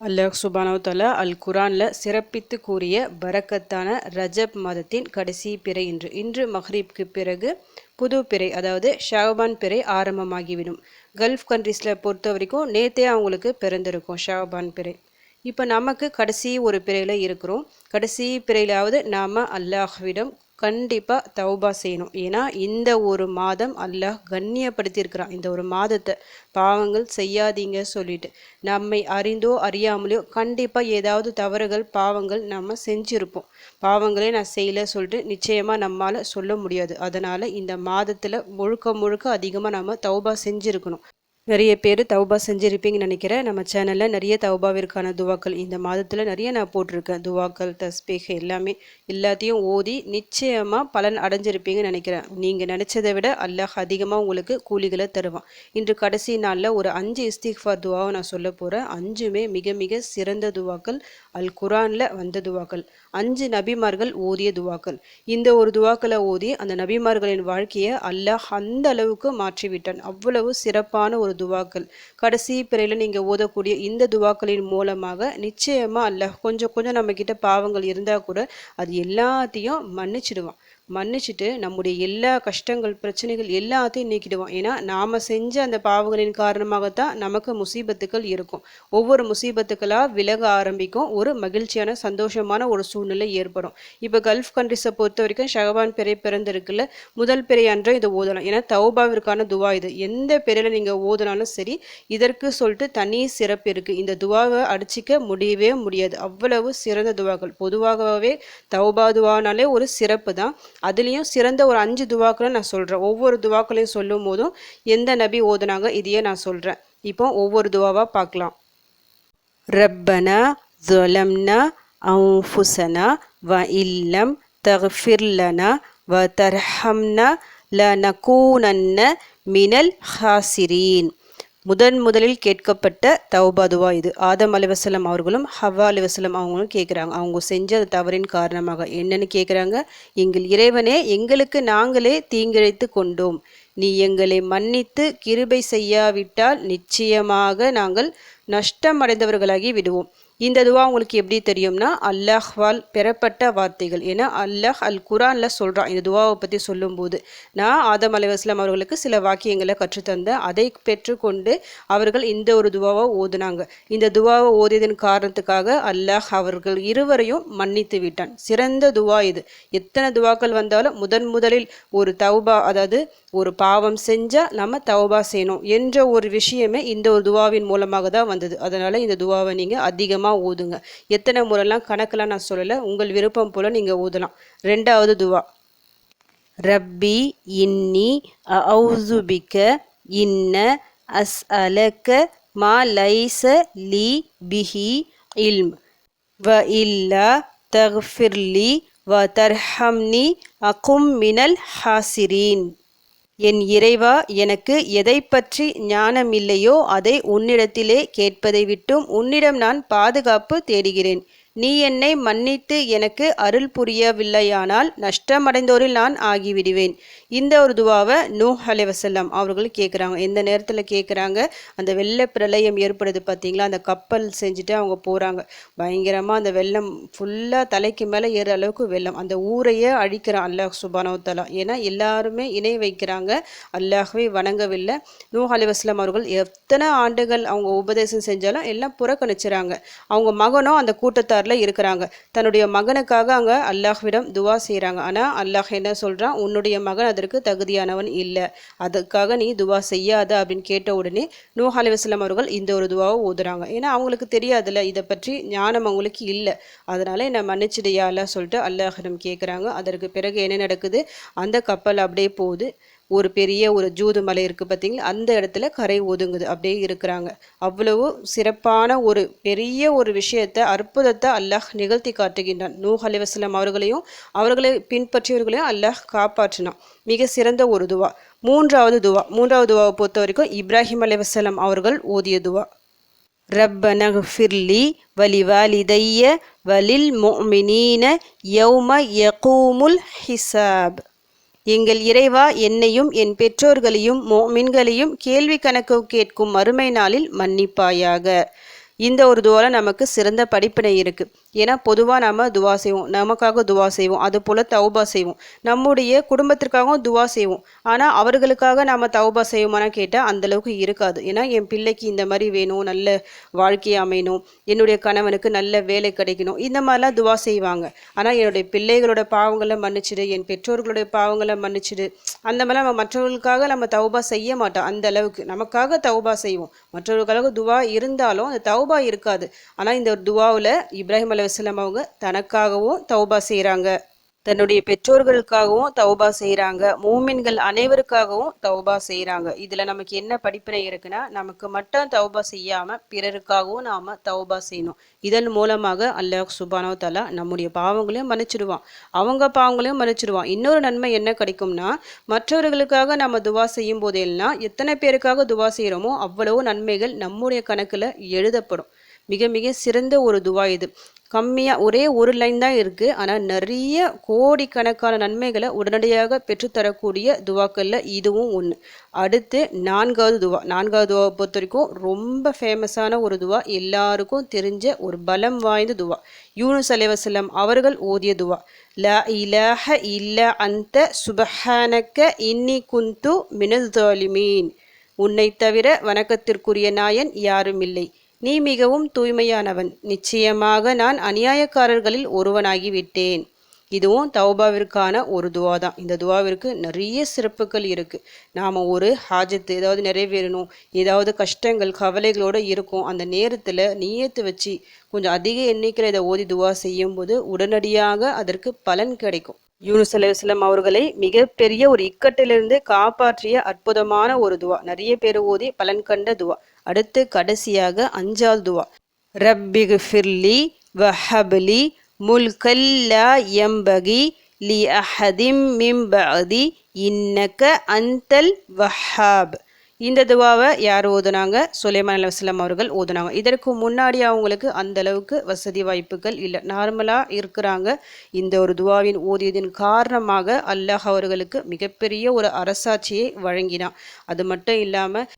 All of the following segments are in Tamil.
அல்லாஹ் சுபானவத்தாலா அல் குரானில் சிறப்பித்து கூறிய பரக்கத்தான ரஜப் மாதத்தின் கடைசி பிறை இன்று. இன்று மஹ்ரீப்க்கு பிறகு புது பிறை அதாவது ஷாபான் பிறை ஆரம்பமாகிவிடும். கல்ஃப் கண்ட்ரீஸில் பொறுத்த வரைக்கும் நேத்தே அவங்களுக்கு பிறந்திருக்கும் ஷாபான் பிறை. இப்போ நமக்கு கடைசி ஒரு பிறையில் இருக்கிறோம். கடைசி பிறையிலாவது நாம் அல்லாஹ்விடம் கண்டிப்பாக தௌபா செய்யணும். ஏன்னா இந்த ஒரு மாதம் அல்லாஹ் கண்ணியப்படுத்தியிருக்கிறான். இந்த ஒரு மாதத்தை பாவங்கள் செய்யாதீங்க சொல்லிட்டு. நம்மை அறிந்தோ அறியாமலையோ கண்டிப்பாக ஏதாவது தவறுகள் பாவங்கள் நம்ம செஞ்சுருப்போம். பாவங்களே நான் செய்யலை சொல்லிட்டு நிச்சயமாக நம்மால் சொல்ல முடியாது. அதனால் இந்த மாதத்தில் முழுக்க முழுக்க அதிகமாக நம்ம தௌபா செஞ்சுருக்கணும். நிறைய பேர் தௌபா செஞ்சுருப்பீங்கன்னு நினைக்கிறேன். நம்ம சேனலில் நிறைய தௌபாவிற்கான துவாக்கள். இந்த மாதத்தில் நிறைய நான் போட்டிருக்கேன். துவாக்கள் தஸ்பீக் எல்லாமே எல்லாத்தையும் ஓதி நிச்சயமாக பலன் அடைஞ்சிருப்பீங்கன்னு நினைக்கிறேன். நீங்கள் நினச்சதை விட அல்லாஹ் அதிகமாக உங்களுக்கு கூலிகளை தருவான். இன்று கடைசி நாளில் ஒரு அஞ்சு இஸ்திக்ஃபார் துவாவை நான் சொல்ல போகிறேன் அஞ்சுமே மிக மிக சிறந்த துவாக்கள். அல் குரானில் வந்த துவாக்கள். அஞ்சு நபிமார்கள் ஓதிய துவாக்கள். இந்த ஒரு துவாக்களை ஓதி அந்த நபிமார்களின் வாழ்க்கையை அல்லாஹ் அந்த அளவுக்கு மாற்றிவிட்டான். அவ்வளவு சிறப்பான ஒரு துவாக்கள். கடைசி பிறையில் நீங்கள் ஓதக்கூடிய இந்த துவாக்களின் மூலமாக நிச்சயமாக அல்லாஹ் கொஞ்சம் கொஞ்சம் நம்மக்கிட்ட பாவங்கள் இருந்தால் கூட அது எல்லாத்தையும் மன்னிச்சிடுவான். மன்னிச்சுட்டு நம்முடைய எல்லா கஷ்டங்கள் பிரச்சனைகள் எல்லாத்தையும் நீக்கிடுவோம். ஏன்னா நாம் செஞ்ச அந்த பாவங்களின் காரணமாகத்தான் நமக்கு முசீபத்துக்கள் இருக்கும். ஒவ்வொரு முசீபத்துக்களாக விலக ஆரம்பிக்கும். ஒரு மகிழ்ச்சியான சந்தோஷமான ஒரு சூழ்நிலை ஏற்படும். இப்போ கல்ஃப் கண்ட்ரிஸை பொறுத்த வரைக்கும் ஷகவான் பிறை பிறந்திருக்குல்ல. முதல் பிறை அன்றும் இதை ஓதலாம். ஏன்னா தௌபாவிற்கான துவா இது. எந்த பிறையில் நீங்கள் ஓதினாலும் சரி இதற்கு சொல்லிட்டு தனி சிறப்பு இருக்குது இந்த துவாவை அடிச்சிக்க முடியவே முடியாது. அவ்வளவு சிறந்த துவாக்கள். பொதுவாகவே தௌபா துவானாலே ஒரு சிறப்பு தான். அதுலேயும் சிறந்த ஒரு அஞ்சு துவாக்களை நான் சொல்கிறேன் ஒவ்வொரு துவாக்களையும் சொல்லும் போதும் எந்த நபி ஓதுனாங்க இதையே நான் சொல்கிறேன் இப்போ ஒவ்வொரு துவாவாக பார்க்கலாம். ரப்பனா ஜொலம்னா அவுஃபுசனா வ இல்லம் தஃபிர்லனா வ தர்ஹம்னா ல நகூனன்ன மினல் ஹாசிரீன். முதன் முதலில் கேட்கப்பட்ட தௌபாதுவா இது. ஆதம் அலிவசலம் அவர்களும் ஹவ்வா அலிவசலம் அவங்களும் கேட்குறாங்க. அவங்க செஞ்ச அந்த தவறின் காரணமாக என்னன்னு கேட்குறாங்க. எங்கள் இறைவனே எங்களுக்கு நாங்களே தீங்கிழைத்து கொண்டோம். நீ எங்களை மன்னித்து கிருபை செய்யாவிட்டால் நிச்சயமாக நாங்கள் நஷ்டமடைந்தவர்களாகி விடுவோம். இந்த துவா உங்களுக்கு எப்படி தெரியும்னா அல்லாஹ்வால் பெறப்பட்ட வார்த்தைகள். ஏன்னா அல்லாஹ் அல் குரானில் சொல்கிறான் இந்த துவாவை பற்றி சொல்லும்போது. நான் ஆதம் அலைவாஸ்லாம் அவர்களுக்கு சில வாக்கியங்களை கற்றுத்தந்தேன். அதை பெற்றுக்கொண்டு அவர்கள் இந்த ஒரு துவாவை ஓதுனாங்க. இந்த துவாவை ஓதியதன் காரணத்துக்காக அல்லாஹ் அவர்கள் இருவரையும் மன்னித்து விட்டான். சிறந்த துவா இது. எத்தனை துவாக்கள் வந்தாலும் முதன் முதலில் ஒரு தௌபா அதாவது ஒரு பாவம் செஞ்சால் நம்ம தௌபா செய்யணும் என்ற ஒரு விஷயமே இந்த ஒரு துவாவின் மூலமாக தான் வந்தது. அதனால் இந்த துவாவை நீங்கள் அதிகமாக அதிகமாக ஊதுங்க. எத்தனை முறைலாம் கணக்கெல்லாம் நான் சொல்லலை உங்கள் விருப்பம் போல் நீங்கள் ஊதலாம். ரெண்டாவது துவா. ரப்பி இன்னி அவுசுபிக்க இன்ன அஸ் அலக்க மா லைச லி பிஹி இல்ம். வ இல்லா தஃபிர்லி வ தர்ஹம்னி அகும் மினல் ஹாசிரீன். என் இறைவா எனக்கு எதை பற்றி ஞானமில்லையோ அதை உன்னிடத்திலே கேட்பதை விட்டும் உன்னிடம் நான் பாதுகாப்பு தேடுகிறேன். நீ என்னை மன்னித்து எனக்கு அருள் புரியவில்லையானால் நஷ்டமடைந்தோரில் நான் ஆகிவிடுவேன். இந்த ஒரு துவாவை நூ அலைவசல்லாம் அவர்கள் கேட்குறாங்க. எந்த நேரத்தில் கேட்குறாங்க? அந்த வெள்ள பிரளயம் ஏற்படுது பார்த்தீங்களா? அந்த கப்பல் செஞ்சுட்டு அவங்க போகிறாங்க. பயங்கரமாக அந்த வெள்ளம் ஃபுல்லாக தலைக்கு மேலே ஏற அளவுக்கு வெள்ளம். அந்த ஊரையே அழிக்கிறான் அல்லாஹ் சுபானோத்தலா ஏன்னா எல்லாருமே இணை வைக்கிறாங்க. அல்லாஹ்வே வணங்கவில்லை. நூ அலைவாஸ்லாம் அவர்கள் எத்தனை ஆண்டுகள் அவங்க உபதேசம் செஞ்சாலும் எல்லாம் புறக்கணிச்சுறாங்க. அவங்க மகனும் அந்த கூட்டத்தை கூட்டாரில் இருக்கிறாங்க. தன்னுடைய மகனுக்காக அங்கே அல்லாஹ்விடம் துவா செய்கிறாங்க ஆனால் அல்லாஹ் என்ன சொல்கிறான் உன்னுடைய மகன் அதற்கு தகுதியானவன் இல்லை. அதுக்காக நீ துவா செய்யாத அப்படின்னு கேட்ட உடனே நூ அலிவஸ்லாம் அவர்கள் இந்த ஒரு துவாவை ஓதுறாங்க. ஏன்னா அவங்களுக்கு தெரியாதுல்ல. இதை பற்றி ஞானம் அவங்களுக்கு இல்லை. அதனால் என்னை மன்னிச்சிடையால சொல்லிட்டு அல்லாஹிடம் கேட்குறாங்க அதற்கு பிறகு என்ன நடக்குது? அந்த கப்பல் அப்படியே போகுது. ஒரு பெரிய ஒரு ஜூது மலை இருக்குது பார்த்தீங்களா அந்த இடத்துல கரை ஒதுங்குது. அப்படியே இருக்கிறாங்க. அவ்வளவு சிறப்பான ஒரு பெரிய ஒரு விஷயத்தை அற்புதத்தை அல்லாஹ் நிகழ்த்தி காட்டுகின்றான். நூஹ் அலிவசலம் அவர்களையும் அவர்களை பின்பற்றியவர்களையும் அல்லாஹ் காப்பாற்றினான். மிக சிறந்த ஒரு துவா. மூன்றாவது துவா. மூன்றாவது துவாவை பொறுத்த வரைக்கும் இப்ராஹிம் அலிவசலம் அவர்கள் ஓதிய துவா. ரப்பன ஃபிர்லி வலி வலில் மொமினீன யௌம யகூமுல் ஹிசாப் எங்கள் இறைவா என்னையும் என் பெற்றோர்களையும் மோமின்களையும் கேள்வி கணக்கு கேட்கும் மறுமை நாளில் மன்னிப்பாயாக. இந்த ஒரு துவாவில் நமக்கு சிறந்த படிப்பினை இருக்குது ஏன்னா பொதுவாக நம்ம துவா செய்வோம். நமக்காக துவா செய்வோம். அது போல் தௌபா செய்வோம். நம்முடைய குடும்பத்திற்காகவும் துவா செய்வோம். ஆனால் அவர்களுக்காக நாம் தௌபா செய்வோமானா கேட்டால் அந்தளவுக்கு இருக்காது. ஏன்னா என் பிள்ளைக்கு இந்த மாதிரி வேணும். நல்ல வாழ்க்கை அமையணும். என்னுடைய கணவனுக்கு நல்ல வேலை கிடைக்கணும். இந்த மாதிரிலாம் துவா செய்வாங்க. ஆனால் என்னுடைய பிள்ளைகளோட பாவங்களை மன்னிச்சிடு. என் பெற்றோர்களுடைய பாவங்களை மன்னிச்சிடு. அந்த மாதிரிலாம் நம்ம மற்றவர்களுக்காக நம்ம தௌபா செய்ய மாட்டோம். அந்த அளவுக்கு நமக்காக தௌபா செய்வோம். மற்றவர்களுக்காக துவா இருந்தாலும் அந்த தௌபா இருக்காது. ஆனால் இந்த துவாவில் இப்ராஹிம் அலுவலம் அவங்க தனக்காகவும் தௌபா செய்கிறாங்க தன்னுடைய பெற்றோர்களுக்காகவும் தௌபா செய்கிறாங்க மூமின்கள் அனைவருக்காகவும் தௌபா செய்கிறாங்க இதில் நமக்கு என்ன படிப்பினை இருக்குன்னா நமக்கு மட்டும் தௌபா செய்யாமல் பிறருக்காகவும் நாம் தௌபா செய்யணும். இதன் மூலமாக அல்லாஹ் சுபானோ தலா நம்முடைய பாவங்களையும் மன்னிச்சிடுவான். அவங்க பாவங்களையும் மன்னிச்சிடுவான். இன்னொரு நன்மை என்ன கிடைக்கும்னா மற்றவர்களுக்காக நம்ம துவா செய்யும் போதெல்லாம் எத்தனை பேருக்காக துவா செய்கிறோமோ அவ்வளவு நன்மைகள் நம்முடைய கணக்கில் எழுதப்படும். மிக மிக சிறந்த ஒரு துவா இது. கம்மியாக ஒரே ஒரு லைன் தான் இருக்குது ஆனால் நிறைய கோடிக்கணக்கான நன்மைகளை உடனடியாக பெற்றுத்தரக்கூடிய துவாக்களில் இதுவும் ஒன்று அடுத்து நான்காவது துவா. நான்காவது துவாவை பொறுத்த வரைக்கும் ரொம்ப ஃபேமஸான ஒரு துவா. எல்லாருக்கும் தெரிஞ்ச ஒரு பலம் வாய்ந்த துவா. யூனுஸ் அலைவசல்லம் அவர்கள் ஓதிய துவா. ல இலஹ இல்ல அந்த சுபஹானக்க இன்னி குந்து மினல் உன்னை தவிர வணக்கத்திற்குரிய நாயன் யாரும் இல்லை நீ மிகவும் தூய்மையானவன். நிச்சயமாக நான் அநியாயக்காரர்களில் ஒருவனாகிவிட்டேன். இதுவும் தௌபாவிற்கான ஒரு துவா தான் இந்த துவாவிற்கு நிறைய சிறப்புகள் இருக்குது நாம் ஒரு ஹாஜத்து ஏதாவது நிறைவேறணும் ஏதாவது கஷ்டங்கள் கவலைகளோடு இருக்கும். அந்த நேரத்தில் நீயத்து வச்சு கொஞ்சம் அதிக எண்ணிக்கையில் இதை ஓதி துவா செய்யும்போது உடனடியாக அதற்கு பலன் கிடைக்கும். யூனுஸ் அலுவலம் அவர்களை மிகப்பெரிய ஒரு இக்கட்டிலிருந்து காப்பாற்றிய அற்புதமான ஒரு துவா. நிறைய பேர் ஓதி பலன் கண்ட துவா. அடுத்து கடைசியாக அஞ்சாவது துவா. ரப்பிகு ஃபிர்லி வஹப்லி முல்கல்லா எம்பகி லி அஹதிம் மிம்பதி இன்னக்க அந்தல் வஹாப். இந்த துவாவை யார் ஓதுனாங்க? சுலைமான் அலுவலாம் அவர்கள் ஓதுனாங்க. இதற்கு முன்னாடி அவங்களுக்கு அந்த அளவுக்கு வசதி வாய்ப்புகள் இல்லை. நார்மலாக இருக்கிறாங்க. இந்த ஒரு துவாவின் ஓதியதின் காரணமாக அல்லாஹ் அவர்களுக்கு மிகப்பெரிய ஒரு அரசாட்சியை வழங்கினான். அது மட்டும் இல்லாமல்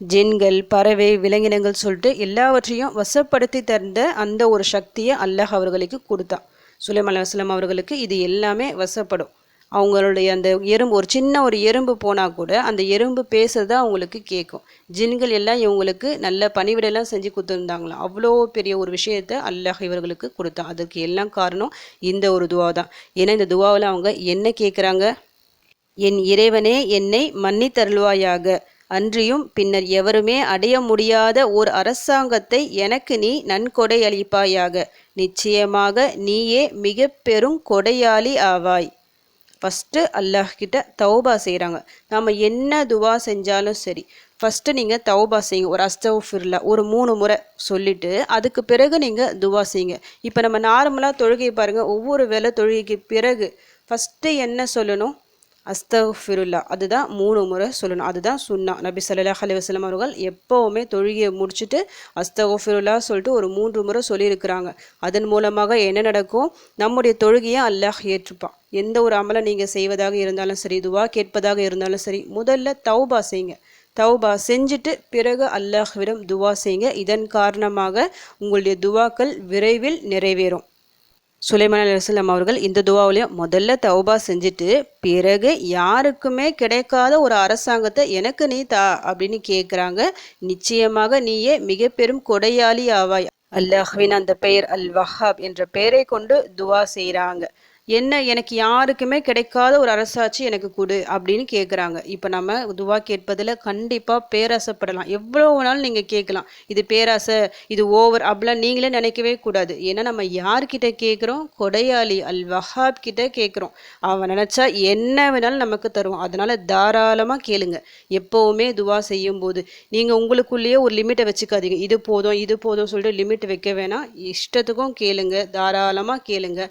ஜென்கள் பறவை விலங்கினங்கள் சொல்லிட்டு எல்லாவற்றையும் வசப்படுத்தி தந்த அந்த ஒரு சக்தியை அல்லாஹ் அவர்களுக்கு கொடுத்தான். சுலைம் அலுவலாம் அவர்களுக்கு இது எல்லாமே வசப்படும். அவங்களுடைய அந்த எறும்பு ஒரு சின்ன ஒரு எறும்பு போனால் கூட அந்த எறும்பு பேசுறது அவங்களுக்கு கேட்கும். ஜின்கள் எல்லாம் இவங்களுக்கு நல்ல பணிவிடையெல்லாம் செஞ்சு கொடுத்துருந்தாங்களாம் அவ்வளோ பெரிய ஒரு விஷயத்த அல்லாஹ் இவர்களுக்கு கொடுத்தான். அதுக்கு எல்லாம் காரணம் இந்த ஒரு துவா தான். ஏன்னா இந்த துவாவில் அவங்க என்ன கேட்குறாங்க? என் இறைவனே என்னை மன்னித்தருள்வாயாக. அன்றியும் பின்னர் எவருமே அடைய முடியாத ஓர் அரசாங்கத்தை எனக்கு நீ நன்கொடை அளிப்பாயாக நிச்சயமாக நீயே மிக பெரும் கொடையாளி ஆவாய். ஃபஸ்ட்டு அல்லாஹ்கிட்ட தௌபா செய்கிறாங்க நம்ம என்ன துவா செஞ்சாலும் சரி ஃபஸ்ட்டு நீங்கள் தௌபா செய்யுங்க. ஒரு அஸ்தவுஃபிர்லா ஒரு மூணு முறை சொல்லிவிட்டு அதுக்கு பிறகு நீங்கள் துவா செய்யுங்க. இப்போ நம்ம நார்மலாக தொழுகை பாருங்கள் ஒவ்வொரு வேலை தொழுகைக்கு பிறகு ஃபஸ்ட்டு என்ன சொல்லணும்? அஸ்தஃபிருல்லா அதுதான் மூணு முறை சொல்லணும். அதுதான் சுன்னா. நபி சல்லாஹ் அலி அவர்கள் எப்போவுமே தொழுகையை முடிச்சுட்டு அஸ்தஃபிருல்லா சொல்லிட்டு ஒரு மூன்று முறை சொல்லியிருக்கிறாங்க. அதன் மூலமாக என்ன நடக்கும்? நம்முடைய தொழுகையை அல்லாஹ் ஏற்றுப்பான். எந்த ஒரு அமலை நீங்கள் செய்வதாக இருந்தாலும் சரி துவா கேட்பதாக இருந்தாலும் சரி முதல்ல தௌபா செய்யுங்க. தௌபா செஞ்சுட்டு பிறகு அல்லாஹ்விடம் துவா செய்யுங்க. இதன் காரணமாக உங்களுடைய துவாக்கள் விரைவில் நிறைவேறும். சுலைமான் அலுவலம் அவர்கள் இந்த துவாவிலையும் முதல்ல தௌபா செஞ்சுட்டு பிறகு யாருக்குமே கிடைக்காத ஒரு அரசாங்கத்தை எனக்கு நீ தா அப்படின்னு கேட்குறாங்க நிச்சயமாக நீயே மிக பெரும் கொடையாளி ஆவாய். அல்லாஹ்வின் அந்த பெயர் அல் வஹாப் என்ற பெயரை கொண்டு துவா செய்கிறாங்க என்ன எனக்கு யாருக்குமே கிடைக்காத ஒரு அரசாட்சி எனக்கு கொடு அப்படின்னு கேட்குறாங்க இப்போ நம்ம இதுவாக கேட்பதில் கண்டிப்பாக பேராசைப்படலாம். எவ்வளோ வேணாலும் நீங்கள் கேட்கலாம். இது பேராசை இது ஓவர் அப்படிலாம் நீங்களே நினைக்கவே கூடாது. ஏன்னா நம்ம யார்கிட்ட கேட்குறோம் கொடையாளி அல் வஹாப் கிட்ட கேட்குறோம் அவன் நினச்சா என்ன வேணாலும் நமக்கு தருவான். அதனால் தாராளமாக கேளுங்க. எப்போவுமே துவா செய்யும் போது நீங்கள் உங்களுக்குள்ளேயே ஒரு லிமிட்டை வச்சுக்காதீங்க. இது போதும் இது போதும் சொல்லிட்டு லிமிட் வைக்க வேணாம். இஷ்டத்துக்கும் கேளுங்க. தாராளமாக கேளுங்க.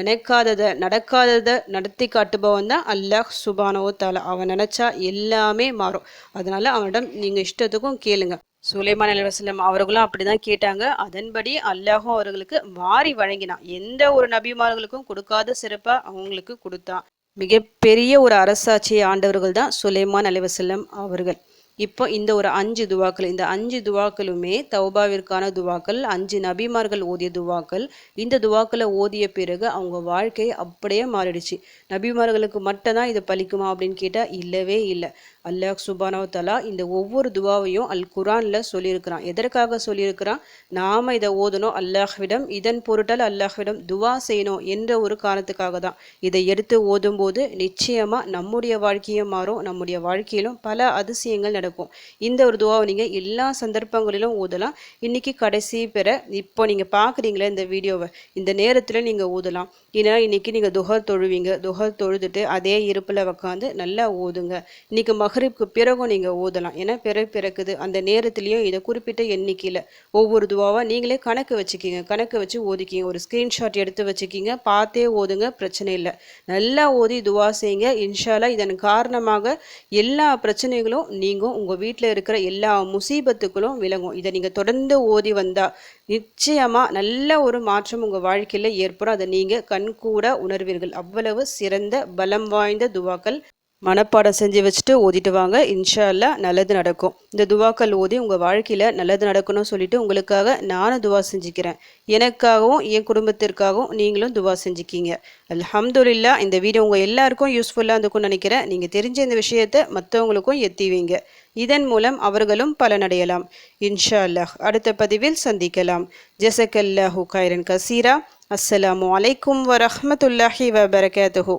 நினைக்காததை நடக்காததை நடத்தி காட்டுபவன் தான் அல்லாஹ் சுபானவோ தாலா அவன் நினச்சா எல்லாமே மாறும். அதனால அவனிடம் நீங்கள் இஷ்டத்துக்கும் கேளுங்க. சுலைமான் அலுவலம் அவர்களும் அப்படிதான் கேட்டாங்க. அதன்படி அல்லாஹும் அவர்களுக்கு வாரி வழங்கினான். எந்த ஒரு நபிமார்களுக்கும் கொடுக்காத சிறப்பாக அவங்களுக்கு கொடுத்தான். மிகப்பெரிய ஒரு அரசாட்சியை ஆண்டவர்கள் தான் சுலைமான் அலைவசல்லம் அவர்கள். இப்போ இந்த ஒரு அஞ்சு துவாக்கள் இந்த அஞ்சு துவாக்களுமே தௌபாவிற்கான துவாக்கள் அஞ்சு நபிமார்கள் ஓதிய துவாக்கள். இந்த துவாக்களை ஓதிய பிறகு அவங்க வாழ்க்கை அப்படியே மாறிடுச்சு. நபிமார்களுக்கு மட்டும்தான் இது பலிக்குமா அப்படின்னு கேட்டால் இல்லவே இல்லை. அல்லாஹ் சுபானவ தலா இந்த ஒவ்வொரு துவாவையும் அல் குரானில் சொல்லியிருக்கிறான். எதற்காக சொல்லியிருக்கிறான்? நாம் இதை ஓதணும் அல்லாஹ்விடம் இதன் பொருட்டால் அல்லாஹ்விடம் துவா செய்யணும் என்ற ஒரு காரணத்துக்காக தான். இதை எடுத்து ஓதும்போது நிச்சயமாக நம்முடைய வாழ்க்கையும் மாறும் நம்முடைய வாழ்க்கையிலும் பல அதிசயங்கள் நடக்கும். இந்த ஒரு துவாவை நீங்கள் எல்லா சந்தர்ப்பங்களிலும் ஊதலாம். இன்னைக்கு கடைசி பெற இப்போ நீங்கள் பார்க்குறீங்களே இந்த வீடியோவை இந்த நேரத்தில் நீங்கள் ஊதலாம். ஏன்னா இன்னைக்கு நீங்கள் துகர் தொழுவீங்க. துகர் தொழுதுட்டு அதே இருப்பில் உக்காந்து நல்லா ஊதுங்க. இன்றைக்கி மஹரிப்க்கு பிறகும் நீங்கள் ஊதலாம். ஏன்னா பிற பிறக்குது. அந்த நேரத்துலையும் இதை குறிப்பிட்ட எண்ணிக்கையில் ஒவ்வொரு துவாவாக நீங்களே கணக்கு வச்சுக்கிங்க. கணக்கு வச்சு ஓதிக்கிங்க ஒரு ஸ்க்ரீன்ஷாட் எடுத்து வச்சுக்கிங்க. பார்த்தே ஓதுங்க பிரச்சனை இல்லை. நல்லா ஓதி துவா செய்யுங்க. இன்ஷாலா இதன் காரணமாக எல்லா பிரச்சனைகளும் நீங்கள் உங்கள் வீட்டில் இருக்கிற எல்லா முசீபத்துக்களும் விளங்கும். இதை நீங்கள் தொடர்ந்து ஓதி வந்தால் நிச்சயமாக நல்ல ஒரு மாற்றம் உங்கள் வாழ்க்கையில் ஏற்படும். அதை நீங்கள் கண்கூட உணர்வீர்கள். அவ்வளவு சிறந்த பலம் வாய்ந்த துவாக்கள் மனப்பாடம் செஞ்சு வச்சுட்டு ஓதிட்டு வாங்க. இன்ஷா அல்லா நல்லது நடக்கும். இந்த துவாக்கள் ஓதி உங்கள் வாழ்க்கையில் நல்லது நடக்கணும்னு சொல்லிட்டு உங்களுக்காக நானும் துவா செஞ்சுக்கிறேன். எனக்காகவும் என் குடும்பத்திற்காகவும் நீங்களும் துவா செஞ்சுக்கிங்க. அல்ஹம்துல்லா இந்த வீடியோ உங்கள் எல்லாருக்கும் யூஸ்ஃபுல்லாக இருக்கும்னு நினைக்கிறேன். நீங்கள் தெரிஞ்ச இந்த விஷயத்தை மற்றவங்களுக்கும் எத்திவீங்க. இதன் மூலம் அவர்களும் பலனடையலாம். இன்ஷா அல்லாஹ் அடுத்த பதிவில் சந்திக்கலாம். ஜசக்கல்லாஹு கைரன் கசீரா. அஸ்ஸலாமு அலைக்கும் வரஹமத்துல்லாஹி வபரகாத்துஹூ.